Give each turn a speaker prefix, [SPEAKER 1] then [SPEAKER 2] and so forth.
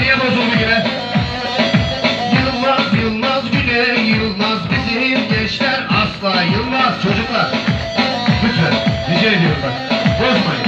[SPEAKER 1] niye bozuldu yine? Yılmaz Yılmaz Güney Yılmaz bizim gençler asla Yılmaz çocuklar. Lütfen rica ediyorum bak bozmayın.